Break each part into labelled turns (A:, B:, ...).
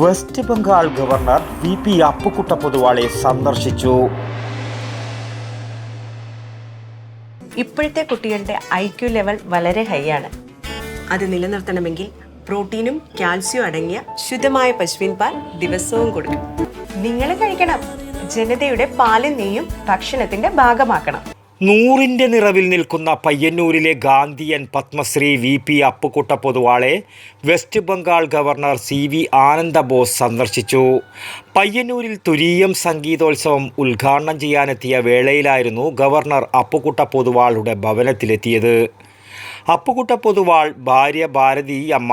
A: West Bengal governor V P Appukutta പൊതുവാളെ സന്ദർശിച്ചു.
B: ഇപ്പോഴത്തെ കുട്ടികളുടെ ഐ ക്യു ലെവൽ വളരെ ഹൈ ആണ്. അത് നിലനിർത്തണമെങ്കിൽ പ്രോട്ടീനും കാൽസ്യവും അടങ്ങിയ ശുദ്ധമായ പശുവിൻ പാൽ ദിവസവും കൊടുക്കും നിങ്ങൾ കഴിക്കണം. ജനതയുടെ പാലും നെയ്യും ഭക്ഷണത്തിന്റെ ഭാഗമാക്കണം.
A: നൂറിന്റെ നിറവിൽ നിൽക്കുന്ന പയ്യന്നൂരിലെ Gandhian Padmashri V P Appukutta പൊതുവാളെ west Bengal governor C V Ananda Bose സന്ദർശിച്ചു. പയ്യന്നൂരിൽ തുരീയം സംഗീതോത്സവം ഉദ്ഘാടനം ചെയ്യാനെത്തിയ വേളയിലായിരുന്നു ഗവർണർ അപ്പുക്കുട്ട പൊതുവാളുടെ ഭവനത്തിലെത്തിയത്. അപ്പുക്കുട്ട പൊതുവാൾ ഭാര്യ ഭാരതി അമ്മ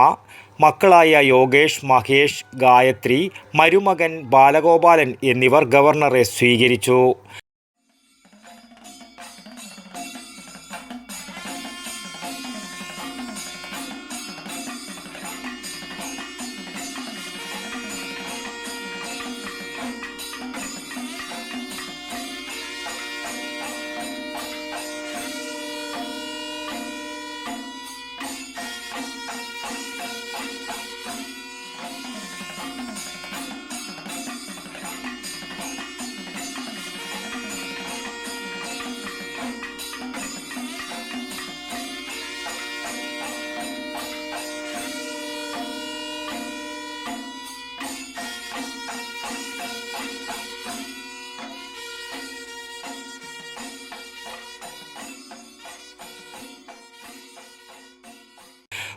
A: മക്കളായ യോഗേഷ് മഹേഷ് ഗായത്രി മരുമകൻ ബാലഗോപാലൻ എന്നിവർ ഗവർണറെ സ്വീകരിച്ചു.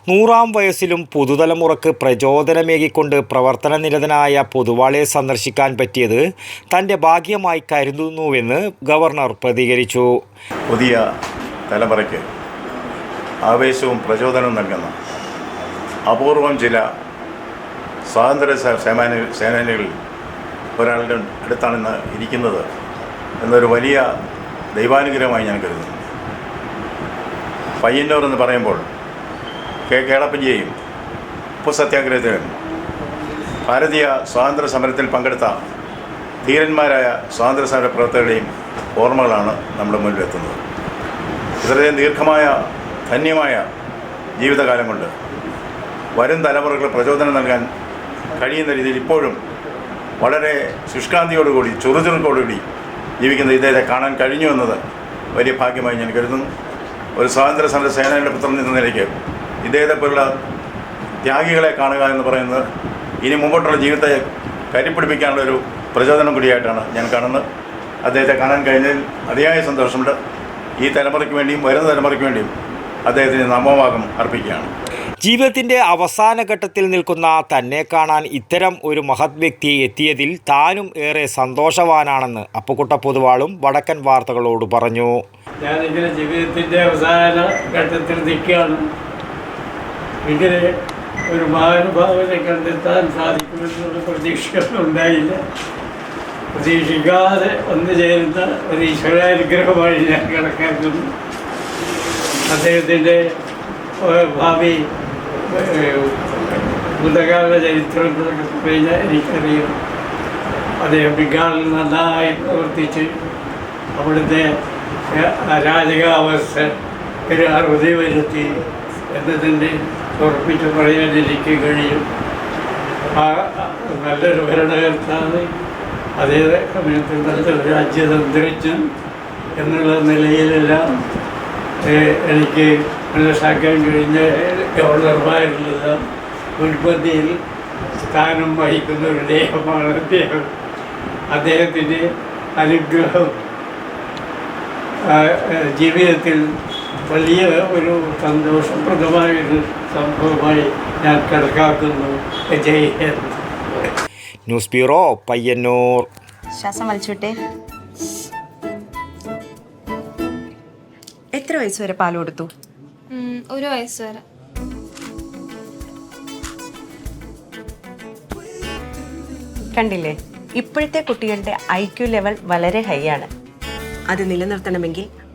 A: നൂറാം വയസ്സിലും പുതുതലമുറക്ക് പ്രചോദനമേകിക്കൊണ്ട് പ്രവർത്തന നിരതനായ പൊതുവാളെ സന്ദർശിക്കാൻ പറ്റിയത് തന്റെ ഭാഗ്യമായി കരുതുന്നുവെന്ന് ഗവർണർ പ്രതികരിച്ചു.
C: പുതിയ തലമുറയ്ക്ക് ആവേശവും പ്രചോദനവും നൽകുന്ന അപൂർവം ചില സ്വാതന്ത്ര്യ സേനാനി സേനാനികളിൽ ഒരാളുടെ അടുത്താണ് ഇരിക്കുന്നത് എന്നൊരു വലിയ ദൈവാനുഗ്രഹമായി ഞാൻ കരുതുന്നു. പയ്യന്നൂർ എന്ന് പറയുമ്പോൾ കെ കേളപ്പഞ്ചിയെയും ഉപ്പു സത്യാഗ്രഹത്തിനും ഭാരതീയ സ്വാതന്ത്ര്യ സമരത്തിൽ പങ്കെടുത്ത ധീരന്മാരായ സ്വാതന്ത്ര്യ സമര പ്രവർത്തകരുടെയും ഓർമ്മകളാണ് നമ്മുടെ മുന്നിലെത്തുന്നത്. ഇത്രയും ദീർഘമായ ധന്യമായ ജീവിതകാലം കൊണ്ട് വരും തലമുറകൾ പ്രചോദനം നൽകാൻ കഴിയുന്ന രീതിയിൽ ഇപ്പോഴും വളരെ ശുഷ്കാന്തിയോടുകൂടി ചുറുചുറുക്കോടുകൂടി ജീവിക്കുന്ന ഇദ്ദേഹത്തെ കാണാൻ കഴിഞ്ഞു എന്നത് വലിയ ഭാഗ്യമായി ഞാൻ കരുതുന്നു. ഒരു സ്വാതന്ത്ര്യ സമര സേനയുടെ പുത്രൻ എന്ന നിലയ്ക്ക് ഇദ്ദേഹത്തെ പോലുള്ള ത്യാഗികളെ കാണുക എന്ന് പറയുന്നത് ഇനി മുമ്പോട്ടുള്ള ജീവിതത്തെ കരിപ്പിടിപ്പിക്കാനുള്ള ഒരു പ്രചോദനം കൂടിയായിട്ടാണ് ഞാൻ കാണുന്നത്. അദ്ദേഹത്തെ കാണാൻ കഴിഞ്ഞതിൽ അതിയായ സന്തോഷമുണ്ട്. ഈ തലമുറയ്ക്ക് വേണ്ടിയും വരുന്ന തലമുറയ്ക്ക് വേണ്ടിയും അദ്ദേഹത്തിന് നമോവാഗം അർപ്പിക്കുകയാണ്.
A: ജീവിതത്തിന്റെ അവസാന ഘട്ടത്തിൽ നിൽക്കുന്ന തന്നെ കാണാൻ ഇത്തരം ഒരു മഹത് വ്യക്തി എത്തിയതിൽ താനും ഏറെ സന്തോഷവാനാണെന്ന് അപ്പുക്കുട്ട പൊതുവാളും വടക്കൻ വാർത്തകളോട് പറഞ്ഞു.
D: ഞാൻ ഇങ്ങനെ ജീവിതത്തിന്റെ അവസാന ഘട്ടത്തിൽ നിൽക്കുകയാണ്. ഇങ്ങനെ ഒരു മഹാനുഭാവനെ കണ്ടെത്താൻ സാധിക്കുമെന്നുള്ള പ്രതീക്ഷകൾ ഉണ്ടായില്ല പ്രതീക്ഷിക്കാതെ വന്നു ചേരുന്ന ഒരു ഈശ്വരാനുഗ്രഹമായി ഞാൻ കണക്കാക്കുന്നു. അദ്ദേഹത്തിന്റെ ഭാവി ഭൂതകാല ചരിത്രം കഴിഞ്ഞാൽ എനിക്കറിയാം. അദ്ദേഹം ബംഗാളിൽ നന്നായി പ്രവർത്തിച്ച് അവിടുത്തെ രാജകാവസ്ഥ ഒരു അറുതി വരുത്തി എന്നതിന്റെ ഉറപ്പിച്ച് പറയാനിരിക്കും കഴിയും. ആ നല്ലൊരു ഭരണകർത്താവ് അതേ സമയത്ത് നല്ലൊരു രാജ്യതന്ത്രജ്ഞൻ എന്നുള്ള നിലയിലെല്ലാം എനിക്ക് മനസ്സിലാക്കാൻ കഴിഞ്ഞ ഗവർണർമാരുള്ളത് മുൻപന്തിയിൽ സ്ഥാനം വഹിക്കുന്ന ഒരു ദേഹമാണ് അദ്ദേഹം. അദ്ദേഹത്തിന്റെ അനുഗ്രഹം ജീവിതത്തിൽ വലിയ ഒരു സന്തോഷപ്രദമായ ഒരു സംഭവമായി ഞാൻ കണക്കാക്കുന്നു. Jai Hind.
A: News bureau Payyanur.
B: ശ്വാസം വലിച്ചുവിട്ടെ. എത്ര വയസ്സ് വരെ പാൽ കൊടുത്തു?
E: ഒരു വയസ്സ് വരെ.
B: കണ്ടില്ലേ? ഇപ്പോഴത്തെ കുട്ടികളുടെ ഐ ക്യു ലെവൽ വളരെ ഹൈ ആണ്. അത് നിലനിർത്തണമെങ്കിൽ